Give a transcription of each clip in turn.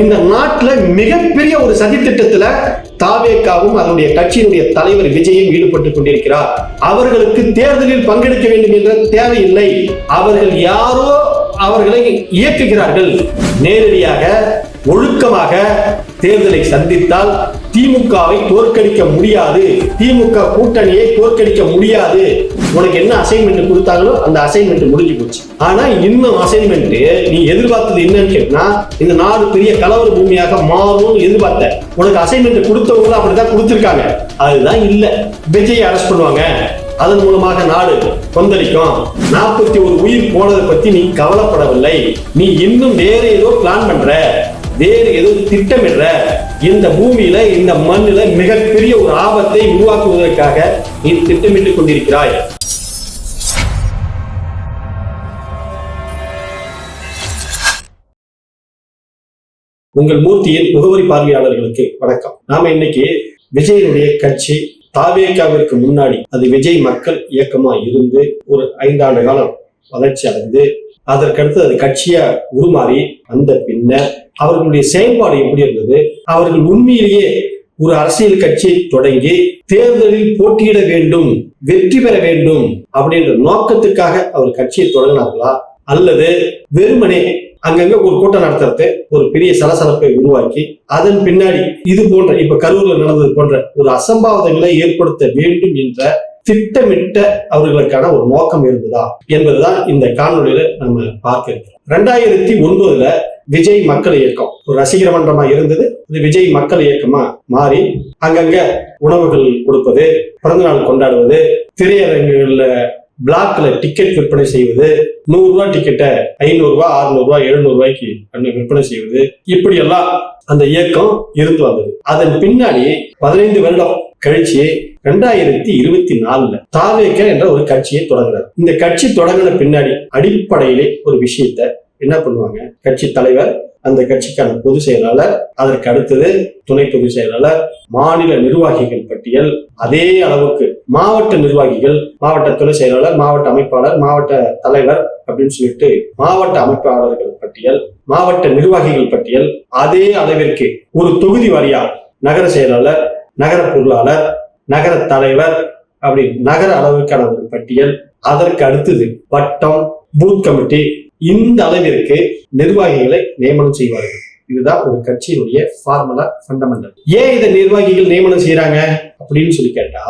இந்த நாட்டில் மிகப்பெரிய ஒரு சதி திட்டத்துல தாவேக்காவும் அதனுடைய கட்சியினுடைய தலைவர் விஜயும் ஈடுபட்டு கொண்டிருக்கிறார். அவர்களுக்கு தேர்தலில் பங்கெடுக்க வேண்டும் என்ற தேவையில்லை. அவர்கள் யாரோ அவர்களை இயக்குகிறார்கள். நேரடியாக ஒழுக்கமாக தேர்தலை சந்தித்தால் திமுகவை தோற்கடிக்க முடியாது. திமுக கூட்டணியை தோற்கடிக்க முடியாது. உனக்கு என்ன அசைன்மெண்ட் கொடுத்தாங்களோ அந்த அசைன்மெண்ட் முடிஞ்சு போச்சு. ஆனா இன்னும் அசைன்மெண்ட் நீ எதிர்பார்த்தது என்னன்னு கேட்டா இந்த நாடு பெரிய கலவர பூமியாக மாறும் எதிர்பார்த்த. உனக்கு அசைன்மெண்ட் கொடுத்தவங்களும் அப்படிதான் கொடுத்துருக்காங்க. அதுதான் இல்ல. விஜய் அரெஸ்ட் பண்ணுவாங்க. அதன் மூலமாக நாடு கொந்தளிக்கும். நாற்பத்தி ஒரு உயிர் போனதை பத்தி நீ கவலைப்படவில்லை. நீ இன்னும் வேற ஏதோ பிளான் பண்ற. வேறு எதுவும் திட்டமிடுற இந்த பூமியில இந்த மண்ணில மிகப்பெரிய ஒரு ஆபத்தை உருவாக்குவதற்காக நீ திட்டமிட்டுக் கொண்டிருக்கிறாய். உங்கள் மூர்த்தியின் முகவரி பார்வையாளர்களுக்கு வணக்கம். நாம இன்னைக்கு விஜயனுடைய கட்சி தாவேக்காவிற்கு முன்னாடி அது விஜய் மக்கள் இயக்கமா இருந்து ஒரு ஐந்தாண்டு காலம் வளர்ச்சி அடைந்து அதற்கடுத்து அது கட்சியா உருமாறி அந்த பின்னர் அவர்களுடைய செயல்பாடு எப்படி இருந்தது? அவர்கள் உண்மையிலேயே ஒரு அரசியல் கட்சியை தொடங்கி தேர்தலில் போட்டியிட வேண்டும் வெற்றி பெற வேண்டும் அப்படின்ற நோக்கத்துக்காக அவர் கட்சியை தொடங்கினார்களா? அல்லது வெறுமனே அங்கங்க ஒரு கூட்டம் நடத்துறது ஒரு பெரிய சலசலப்பை உருவாக்கி அதன் பின்னாடி இது போன்ற இப்ப கரூர்ல நடந்தது போன்ற ஒரு அசம்பாவிதங்களை ஏற்படுத்த வேண்டும் என்ற திட்டமிட்ட அவர்களுக்கான ஒரு நோக்கம் இருந்ததா என்பதுதான் இந்த காணொலியில நம்ம பார்க்க இருக்கிறோம். ரெண்டாயிரத்தி ஒன்பதுல விஜய் மக்கள் இயக்கம் ஒரு ரசிகர மன்றமா இருந்தது. இது விஜய் மக்கள் இயக்கமா மாறி அங்கங்க உணவுகள் கொடுப்பது பிறந்தநாள் கொண்டாடுவது திரையரங்குகள்ல பிளாக்ல டிக்கெட் விற்பனை செய்வது நூறு ரூபாய் டிக்கெட்டை ஐநூறு ரூபாய் அறுநூறு ரூபாய் எழுநூறு ரூபாய்க்கு விற்பனை செய்வது இப்படி எல்லாம் அந்த இயக்கம் இருந்து வந்தது. அதன் பின்னாடி பதினைந்து வருடம் கழிச்சு ரெண்டாயிரத்தி இருபத்தி நாலுல தாவேக்க என்ற ஒரு கட்சியை தொடங்குறாரு இந்த கட்சி தொடங்கின பின்னாடி அடிப்படையிலே ஒரு விஷயத்த என்ன பண்ணுவாங்க? கட்சி தலைவர் அந்த கட்சிக்கான பொதுச் செயலாளர் அதற்கு அடுத்தது துணை பொதுச் செயலாளர் மாநில நிர்வாகிகள் பட்டியல் அதே அளவுக்கு மாவட்ட நிர்வாகிகள் மாவட்ட துணை செயலாளர் மாவட்ட அமைப்பாளர் மாவட்ட தலைவர் அப்படின்னு சொல்லிட்டு மாவட்ட அமைப்பாளர்கள் பட்டியல் மாவட்ட நிர்வாகிகள் பட்டியல் அதே அளவிற்கு ஒரு தொகுதி வாரியா நகர செயலாளர் நகர பொருளாளர் நகர தலைவர் அப்படி நகர அளவுக்கான ஒரு பட்டியல். அதற்கு அடுத்தது வட்டம் பூத் கமிட்டி இந்த அளவிற்கு நிர்வாகிகளை நியமனம் செய்வார்கள். இதுதான் ஒரு கட்சியினுடைய ஃபார்முலா ஃபண்டமெண்டல் ஏன் இதை நிர்வாகிகள் நியமனம் செய்யறாங்க அப்படின்னு சொல்லி கேட்டா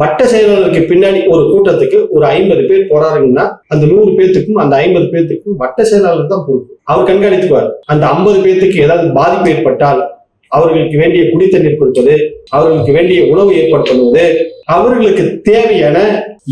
வட்ட செயலாளருக்கு பின்னாடி ஒரு கூட்டத்துக்கு ஒரு ஐம்பது பேர் போறாருங்கன்னா அந்த நூறு பேர்த்துக்கும் அந்த ஐம்பது பேர்த்துக்கும் வட்ட செயலாளர் தான் பொறுப்பு. அவர் கண்காணித்துக்குவார். அந்த ஐம்பது பேர்த்துக்கு ஏதாவது பாதிப்பு ஏற்பட்டால் அவர்களுக்கு வேண்டிய குடித்தண்ணீர் கொடுப்பது அவர்களுக்கு வேண்டிய உணவு ஏற்பாடு பண்ணுவது அவர்களுக்கு தேவையான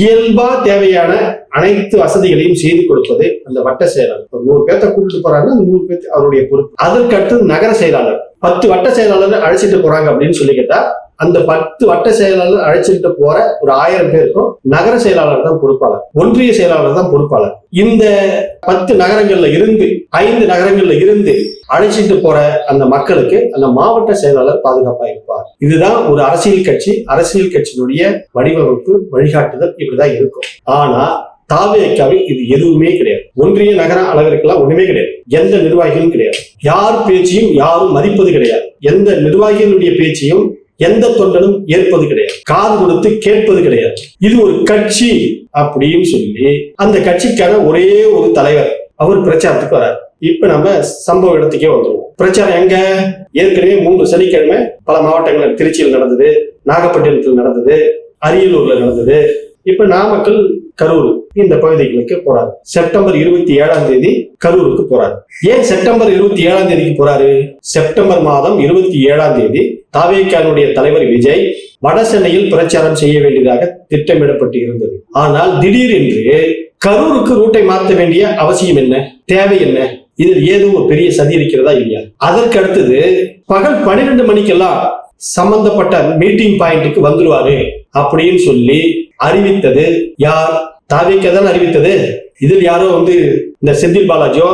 இயல்பா தேவையான அனைத்து வசதிகளையும் செய்து கொடுப்பது அந்த வட்ட செயலாளர். ஒரு நூறு பேர்த்த கூட்டிட்டு போறாங்கன்னா அந்த நூறு பேர்த்து அவருடைய பொறுப்பு. அதற்கு அடுத்தது நகர செயலாளர். பத்து வட்ட செயலாளர் அழைச்சிட்டு போறாங்க அப்படின்னு சொல்லி கேட்டா அந்த பத்து வட்ட செயலாளர் அழைச்சிட்டு போற ஒரு ஆயிரம் பேருக்கும் நகர செயலாளர் தான் பொறுப்பாளர். ஒன்றிய செயலாளர் தான் பொறுப்பாளர். இந்த பத்து நகரங்கள்ல இருந்து ஐந்து நகரங்கள்ல இருந்து அழைச்சிட்டு போற அந்த மக்களுக்கு அந்த மாவட்ட செயலாளர் பாதுகாப்பா இருப்பார். இதுதான் ஒரு அரசியல் கட்சி. அரசியல் கட்சியினுடைய வடிவமைப்பு வழிகாட்டுதல் இப்படிதான் இருக்கும். ஆனா தாவேக்காவில் இது எதுவுமே கிடையாது. ஒன்றிய நகர அளவிற்கெல்லாம் ஒண்ணுமே கிடையாது. எந்த நிர்வாகிகளும் கிடையாது. யார் பேச்சையும் யாரும் மதிப்பது கிடையாது. எந்த நிர்வாகிகளுடைய பேச்சையும் எந்த தொண்டனும் ஏற்பது கிடையாது. காது கொடுத்து கேட்பது கிடையாது. இது ஒரு கட்சி அப்படின்னு சொல்லி அந்த கட்சிக்கான ஒரே ஒரு தலைவர் அவர் பிரச்சாரத்துக்கு வரார். இப்ப நம்ம சம்பவ இடத்துக்கே வந்துருவோம். பிரச்சாரம் எங்க? ஏற்கனவே மூன்று சனிக்கிழமை பல மாவட்டங்களில் திருச்சியில் நடந்தது நாகப்பட்டினத்தில் நடந்தது அரியலூர்ல நடந்தது. இப்ப நாமக்கல் கரூர். இந்த பகுதிகளுக்கு போறாரு. செப்டம்பர் இருபத்தி ஏழாம் தேதி கரூருக்கு போறாரு. ஏன் செப்டம்பர் இருபத்தி ஏழாம் தேதிக்கு போறாரு? செப்டம்பர் மாதம் இருபத்தி ஏழாம் தேதி தாவேக்கானுடைய தலைவர் விஜய் வட சென்னையில் பிரச்சாரம் செய்ய வேண்டியதாக திட்டமிடப்பட்டு இருந்தது. ஆனால் திடீரென்று கரூருக்கு ரூட்டை மாற்ற வேண்டிய அவசியம் என்ன? தேவை என்ன? இதில் ஏதோ ஒரு பெரிய சதி இருக்கிறதா இல்லையா? அதற்கு அடுத்தது பகல் பன்னிரெண்டு மணிக்கெல்லாம் சம்பந்தப்பட்ட மீட்டிங் பாயிண்ட்டுக்கு வந்துருவாரு. அப்படின்னு சொல்லி அறிவித்தது யார்? தாவிக்க தான் அறிவித்தது? இதில் யாரோ வந்து இந்த செந்தில் பாலாஜியோ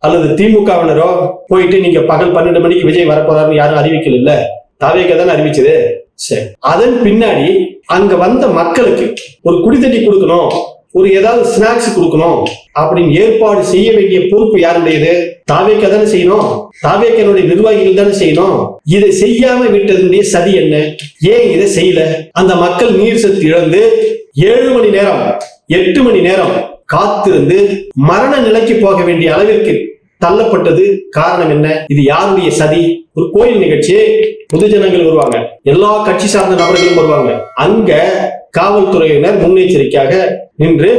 அல்லது திமுகவினரோ போயிட்டு நீங்க பகல் பன்னெண்டு மணிக்கு விஜய் வரப்போறாருன்னு யாரும் அறிவிக்கல இல்ல? தாவேக்கா தான் அறிவிச்சது? சரி. அதன் பின்னாடி அங்க வந்த மக்களுக்கு ஒரு குடித்தண்ணி கொடுக்கணும். ஒரு ஏதாவது ஸ்நாக்ஸ் கொடுக்கணும். அப்படின்னு ஏற்பாடு செய்ய வேண்டிய பொறுப்பு யாருடையது? தாவேக்க தானே செய்யணும்? தாவேக்கனுடைய நிர்வாகிகள் தானே செய்யணும்? இதை செய்யாம விட்டதுடைய சதி என்ன? ஏன் இதை செய்யல? அந்த மக்கள் நீர் சத்து இழந்து ஏழு மணி நேரம் எட்டு மணி நேரம் காத்திருந்து மரண நிலைக்கு போக வேண்டிய அளவிற்கு தள்ளப்பட்டது காரணம் என்ன? இது யாருடைய சதி? ஒரு கோயில் நிகழ்ச்சி பொதுஜனங்கள் வருவாங்க. எல்லா கட்சி சார்ந்த நபர்களும் வருவாங்க. அங்க காவல்துறையினர் முன்னெச்சரிக்கையாக நின்று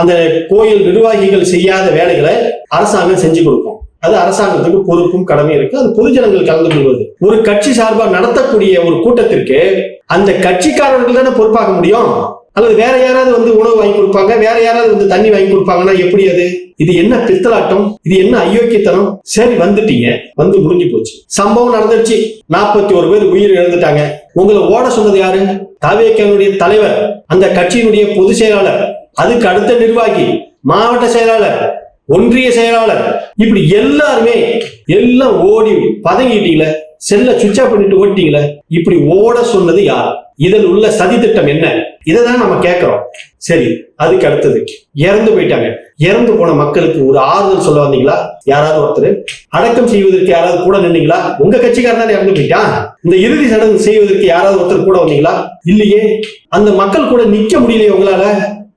அந்த கோயில் நிர்வாகிகள் செய்யாத வேலைகளை அரசாங்கம் செஞ்சு கொடுக்கும். அது அரசாங்கத்துக்கு பொறுப்பும் கடமை இருக்கு. அது பொதுஜனங்கள் கலந்து கொள்வது. ஒரு கட்சி சார்பாக நடத்தக்கூடிய ஒரு கூட்டத்திற்கு அந்த கட்சிக்காரர்கள் தானே பொறுப்பாக முடியும்? அல்லது வேற யாராவது வந்து உணவு வாங்கி கொடுப்பாங்க வேற யாராவது வந்து தண்ணி வாங்கி கொடுப்பாங்கன்னா எப்படி அது? இது என்ன பித்தலாட்டம்? இது என்ன அயோக்கியத்தனம்? சரி வந்துட்டீங்க. வந்து முடிஞ்சு போச்சு. சம்பவம் நடந்துருச்சு. நாற்பத்தி ஒரு பேர் உயிர் இழந்துட்டாங்க. உங்களை ஓட சொன்னது யாரு? தாவேக்கனுடைய தலைவர் அந்த கட்சியினுடைய பொதுச் செயலாளர் அதுக்கு அடுத்த நிர்வாகி மாவட்ட செயலாளர் ஒன்றிய செயலாளர். இப்படி எல்லாருமே எல்லாம் ஓடி பதங்கிட்டீங்களே செல்ல சுவிட்ச் ஆஃப் பண்ணிட்டு ஓட்டிட்டீங்களே இப்படி ஓட சொன்னது யார்? இதில் உள்ள சதி திட்டம் என்ன? இதை தான் நம்ம கேட்கிறோம். சரி அதுக்கு அடுத்தது இறந்து போயிட்டாங்க. இறந்து போன மக்களுக்கு ஒரு ஆறுதல் சொல்ல வந்தீங்களா? யாராவது ஒருத்தர்? அடக்கம் செய்வதற்கு யாராவது கூட நின்னீங்களா? உங்க கட்சிக்காரன் தானே இறந்து போயிட்டான் இந்த இறுதி சடங்கு செய்வதற்கு யாராவது ஒருத்தர் கூட வந்தீங்களா? இல்லையே. அந்த மக்கள் கூட நிக்க முடியலையே உங்களால.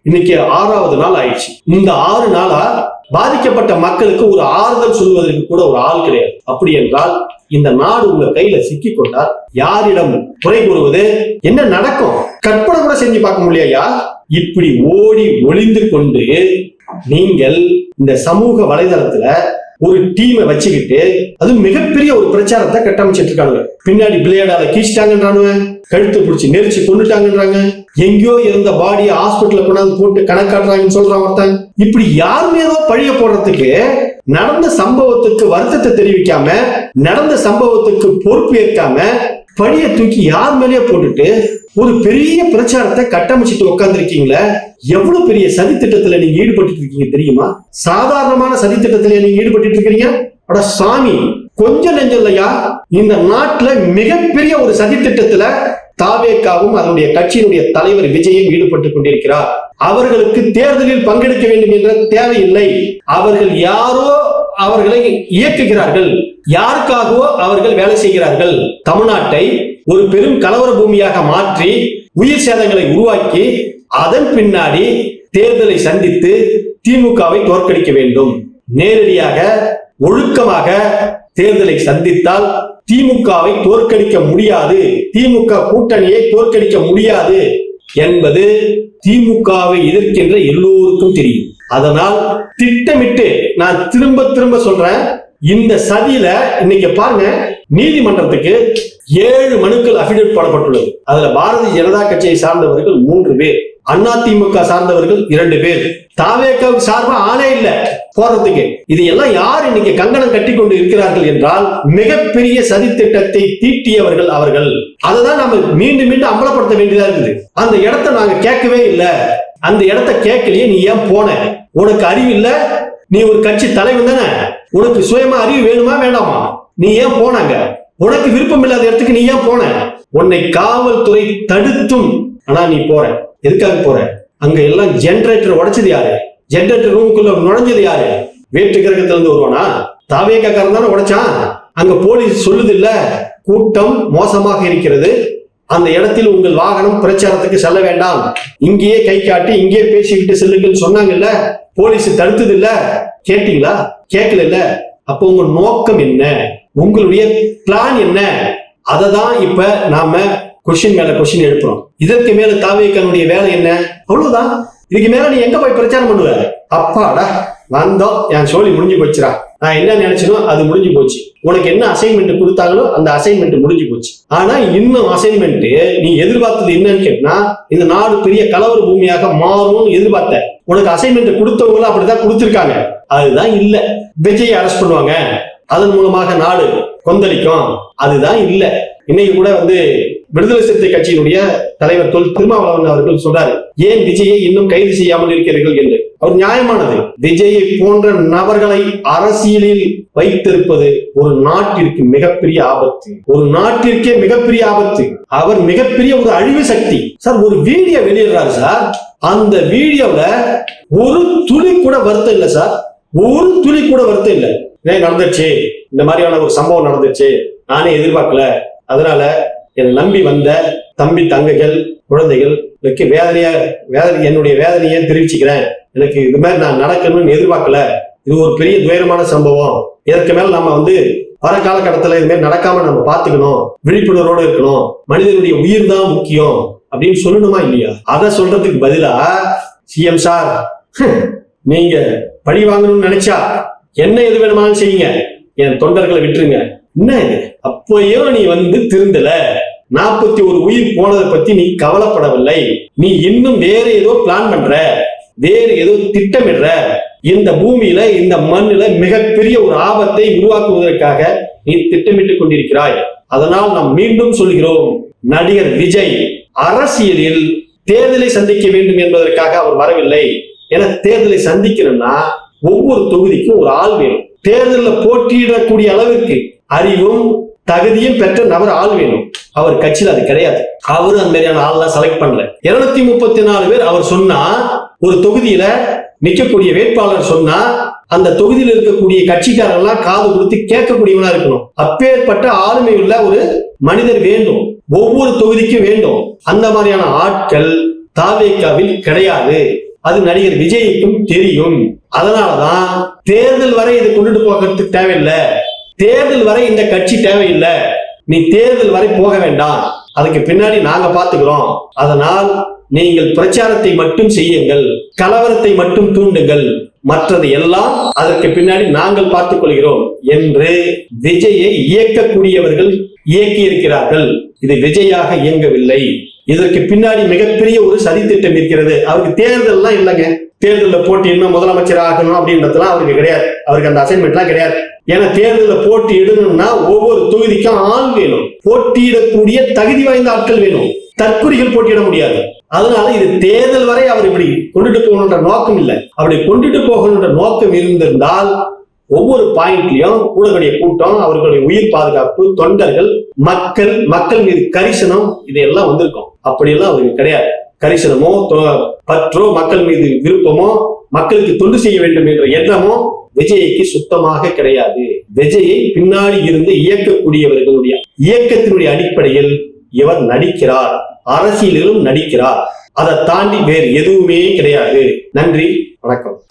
இன்னைக்கு ஆறாவது நாள் ஆயிடுச்சு. இந்த ஆறு நாளா பாதிக்கப்பட்ட மக்களுக்கு ஒரு ஆறுதல் சொல்வதற்கு கூட ஒரு ஆள் கிடையாது. அப்படி என்றால் இந்த நாடு உங்க கையில சிக்கி கொண்டால் யாரிடம் குறை கூறுவது? என்ன நடக்கும்? கற்பனை கூட செஞ்சு பார்க்க முடியலையா? இப்படி ஓடி ஒளிந்து கொண்டு நீங்கள் இந்த சமூக வலைதளத்துல ஒரு டீமை வச்சுக்கிட்டு அது மிகப்பெரிய ஒரு பிரச்சாரத்தை கட்டமைச்சிட்டு இருக்காங்க பின்னாடி பிளேடால கீச்சிட்டாங்கன்றானுங்க கழுத்து பிடிச்சி நெரிச்சு கொண்டுட்டாங்கன்றாங்க எங்கேயோ இருந்த பாடியை ஹாஸ்பிட்டல்ல கொண்டாந்து போட்டு கணக்காட்டுறாங்கன்னு சொல்றான் ஒருத்தன். இப்படி யார் மீதோ பழிய போடுறதுக்கு நடந்த சம்பவத்துக்கு வருத்தத்தை தெரிவிக்காம நடந்த சம்பவத்துக்கு பொறுப்பு ஏற்காம பழிய தூக்கி யார் மேலேயே போட்டுட்டு ஒரு பெரிய பிரச்சாரத்தை கட்டமைச்சிட்டு உட்காந்துருக்கீங்களே எவ்வளவு பெரிய சதி திட்டத்துல நீங்க ஈடுபட்டு இருக்கீங்க தெரியுமா? சாதாரணமான சதி திட்டத்துல நீங்க ஈடுபட்டு இருக்கிறீங்க அட சாமி கொஞ்சம் நெஞ்சம் இல்லையா இந்த நாட்டுல மிகப்பெரிய ஒரு சதி திட்டத்துல தாவேக்காவும் அதனுடைய கட்சியினுடைய தலைவர் விஜயும் ஈடுபட்டு கொண்டிருக்கிறார். அவர்களுக்கு தேர்தலில் பங்கெடுக்க வேண்டும் என்ற தேவையில்லை. அவர்கள் யாரோ அவர்களை இயக்குகிறார்கள். யாருக்காகவோ அவர்கள் வேலை செய்கிறார்கள். தமிழ்நாட்டை ஒரு பெரும் கலவர பூமியாக மாற்றி உயிர் சேதங்களை உருவாக்கி அதன் பின்னாடி தேர்தலை சந்தித்து திமுகவை தோற்கடிக்க வேண்டும். நேரடியாக ஒழுக்கமாக தேர்தலை சந்தித்தால் திமுகவை தோற்கடிக்க முடியாது. திமுக கூட்டணியை தோற்கடிக்க முடியாது என்பது திமுகவை எதிர்க்கின்ற எல்லோருக்கும் தெரியும். அதனால் திட்டமிட்டு நான் திரும்ப திரும்ப சொல்றேன். இந்த சதியில இன்னைக்கு பாருங்க நீதிமன்றத்துக்கு ஏழு மனுக்கள் அபிடேட் போடப்பட்டுள்ளது. அதுல பாரதிய ஜனதா கட்சியை சார்ந்தவர்கள் மூன்று பேர். அண்ணா திமுக சார்ந்தவர்கள் இரண்டு பேர். தாவேக்காவுக்கு சார்பா ஆளே இல்லை. போறதுக்கு. இது எல்லாம் யார் இன்னைக்கு கங்கணம் கட்டி கொண்டு இருக்கிறார்கள் என்றால் மிகப்பெரிய சதி திட்டத்தை தீட்டியவர்கள் அவர்கள். அததான் நம்ம மீண்டும் மீண்டும் அம்பலப்படுத்த வேண்டியதா இருக்குது. அந்த இடத்த நாங்க கேட்கவே இல்லை. அந்த இடத்த கேட்கலையே நீ ஏன் போன? உனக்கு அறிவு இல்ல? நீ ஒரு கட்சி தலைவன் தானே? உனக்கு சுயமா அறிவு வேணுமா வேண்டாமா? நீ ஏன் போனாங்க? உனக்கு விருப்பம் இல்லாத இடத்துக்கு நீ ஏன் போன? உன்னை காவல்துறை தடுத்தும். ஆனா நீ போற. எதுக்காக போற? அங்க எல்லாம் ஜென்ரேட்டர் உடைச்சது யாரு? ஜென்ரேட்டர் ரூமுக்குள்ள நுழைஞ்சது யாரு? வேற்று கிரகத்துல இருந்து வருவானா தாவேக்காரன் தானே உடைச்சான்? அங்க போலீஸ் சொல்லுது இல்ல கூட்டம் மோசமாக இருக்கிறது. அந்த இடத்தில் உங்கள் வாகனம் பிரச்சாரத்துக்கு செல்ல வேண்டாம். இங்கேயே கை காட்டி இங்கேயே பேசிக்கிட்டு செல்லுங்கள் சொன்னாங்கல்ல? போலீஸ் தடுத்தது இல்ல கேட்டீங்களா? கேட்கல இல்ல அப்போ உங்க நோக்கம் என்ன? உங்களுடைய பிளான் என்ன? அதை தான் இப்ப நாம கொஸ்டின் மேல கொஸ்டின் எழுப்புறோம். இதற்கு மேல தாவேக்கனுடைய வேலை என்ன? அவ்வளவுதான். இதுக்கு மேல நீ எங்க போய் பிரச்சாரம் பண்ணுவ? அப்பாடா வந்தோம் என் சோழி முடிஞ்சு போச்சுடா. நான் என்ன நினைச்சனோ அது முடிஞ்சு போச்சு. உனக்கு என்ன அசைன்மெண்ட் கொடுத்தாங்களோ அந்த அசைன்மெண்ட் முடிஞ்சு போச்சு. ஆனா இன்னும் அசைன்மெண்ட் நீ எதிர்பார்த்தது என்னன்னு கேட்டா இந்த நாடு பெரிய கலவர பூமியாக மாறும்னு எதிர்பார்த்த. உனக்கு அசைன்மெண்ட் கொடுத்தவங்களும் அப்படிதான் கொடுத்துருக்காங்க. அதுதான் இல்ல. விஜய் அரெஸ்ட் பண்ணுவாங்க. அதன் மூலமாக நாடு கொந்தளிக்கும். அதுதான் இல்ல. இன்னைக்கு கூட வந்து விடுதலை சிறுத்தை கட்சியினுடைய தலைவர் தொல் திருமாவளவன் அவர்கள் சொல்றாரு ஏன் விஜயை இன்னும் கைது செய்யாமல் இருக்கிறீர்கள்? என்று. அவர் நியாயமானது. விஜயை போன்ற நபர்களை அரசியலில் வைத்திருப்பது ஒரு நாட்டிற்கு மிகப்பெரிய ஆபத்து. ஒரு நாட்டிற்கே மிகப்பெரிய ஆபத்து. அவர் மிகப்பெரிய ஒரு அழிவு சக்தி. சார் ஒரு வீடியோ வெளியிடுறாரு சார். அந்த வீடியோல ஒரு துளி கூட வருத்தம் இல்லை சார். ஒரு துளி கூட வருத்தம் இல்லை. ஏன் நடந்துச்சு இந்த மாதிரியான ஒரு சம்பவம் நடந்துச்சு நானே எதிர்பார்க்கல. அதனால என்னை நம்பி வந்த தம்பி தங்கைகள் குழந்தைகளுக்கு வேதனையா வேதனை என்னுடைய வேதனையை தெரிவிச்சுக்கிறேன். எனக்கு இது மாதிரி நான் நடக்கணும்னு எதிர்பார்க்கல. இது ஒரு பெரிய துயரமான சம்பவம். இதற்கு மேல நம்ம வந்து வர காலகட்டத்துல இது மாதிரி நடக்காம நம்ம பார்த்துக்கணும். விழிப்புணர்வோடு இருக்கணும். மனிதனுடைய உயிர் தான் முக்கியம் அப்படின்னு சொல்லணுமா இல்லையா? அதை சொல்றதுக்கு பதிலா சிஎம் சார் நீங்க பழி வாங்கணும்னு நினைச்சா என்ன எது வேணுமானாலும் செய்யுங்க. என் தொண்டர்களை விட்டுருங்க. என்ன இது? அப்பயும் நீ வந்து திருந்தல. நாற்பத்தி ஒரு உயிர் போனதை பத்தி நீ கவலைப்படவில்லை. நீ இன்னும் வேற ஏதோ பிளான் பண்ற. வேற ஏதோ திட்டமிடுற. இந்த பூமியில இந்த மண்ணுல மிகப்பெரிய ஒரு ஆபத்தை உருவாக்குவதற்காக நீ திட்டமிட்டுக் கொண்டிருக்கிறாய். அதனால் நாம் மீண்டும் சொல்கிறோம் நடிகர் விஜய் அரசியலில் தேர்தலை சந்திக்க வேண்டும் என்பதற்காக அவர் வரவில்லை. என தேர்தலை சந்திக்கணும்னா ஒவ்வொரு தொகுதிக்கும் ஒரு ஆள் வேணும். தேர்தலில் போட்டியிடக்கூடிய அளவிற்கு அறிவும் தகுதியும் பெற்ற நபர் ஆள் வேணும். அவர் கட்சியில் அது கிடையாது. அவரும் அந்த மாதிரியான ஆள்லாம் செலக்ட் பண்ணல. இருநூத்தி முப்பத்தி நாலு பேர் அவர் சொன்னா ஒரு தொகுதியில நிற்கக்கூடிய வேட்பாளர் சொன்னா அந்த தொகுதியில் இருக்கக்கூடிய கட்சிக்காரங்களாம் காது கொடுத்து கேட்கக்கூடியவனா இருக்கணும். அப்பேற்பட்ட ஆளுமை உள்ள ஒரு மனிதர் வேண்டும். ஒவ்வொரு தொகுதிக்கும் வேண்டும். அந்த மாதிரியான ஆட்கள் தாவேக்காவில் கிடையாது. அது நடிகர் விஜய்க்கும் தெரியும். அதனாலதான் தேர்தல் வரை இதை கொண்டுட்டு போகிறதுக்கு தேவையில்லை. தேர்தல் வரை இந்த கட்சி தேவையில்லை. நீ தேர்தல் வரை போக வேண்டாம். அதுக்கு பின்னாடி நாங்க பாத்துக்கிறோம். அதனால் நீங்கள் பிரச்சாரத்தை மட்டும் செய்யுங்கள். கலவரத்தை மட்டும் தூண்டுங்கள். மற்றது எல்லாம் அதற்கு பின்னாடி நாங்கள் பார்த்துக் கொள்கிறோம் என்று விஜயை இயக்கக்கூடியவர்கள் இயக்கி இருக்கிறார்கள் இது விஜயாக இயங்கவில்லை. இதற்கு பின்னாடி மிகப்பெரிய ஒரு சதித்திட்டம் இருக்கிறது. அவருக்கு தேர்தல்லாம் இல்லைங்க. தேர்தலில் போட்டியிடணும் முதலமைச்சர் ஆகணும் அப்படின்றதுலாம் அவருக்கு கிடையாது. அவருக்கு அந்த அசைன்மெண்ட்லாம் கிடையாது. ஏன்னா தேர்தலில் போட்டியிடணும்னா ஒவ்வொரு தொகுதிக்கும் ஆள் வேணும். போட்டியிடக்கூடிய தகுதி வாய்ந்த ஆட்கள் வேணும். தற்குறிகள் போட்டியிட முடியாது. அதனால இது தேர்தல் வரை அவர் இப்படி கொண்டுட்டு போகணுன்ற நோக்கம் இல்லை. அப்படி கொண்டுட்டு போகணுன்ற நோக்கம் இருந்திருந்தால் ஒவ்வொரு பாயிண்ட்லயும் கூடக்கூடிய கூட்டம் அவர்களுடைய உயிர் பாதுகாப்பு தொண்டர்கள் மக்கள் மக்கள் மீது கரிசனம் இதெல்லாம் வந்திருக்கும். அப்படியெல்லாம் அவருக்கு கிடையாது. கரிசனமோ பற்றோ மக்கள் மீது விருப்பமோ மக்களுக்கு தொண்டு செய்ய வேண்டும் என்ற எண்ணமோ விஜய்க்கு சுத்தமாக கிடையாது. விஜயை பின்னாடி இருந்து இயக்கக்கூடியவர்களுடைய இயக்கத்தினுடைய அடிப்படையில் இவர் நடிக்கிறார். அரசியலிலும் நடிக்கிறார். அதை தாண்டி வேறு எதுவுமே கிடையாது. நன்றி வணக்கம்.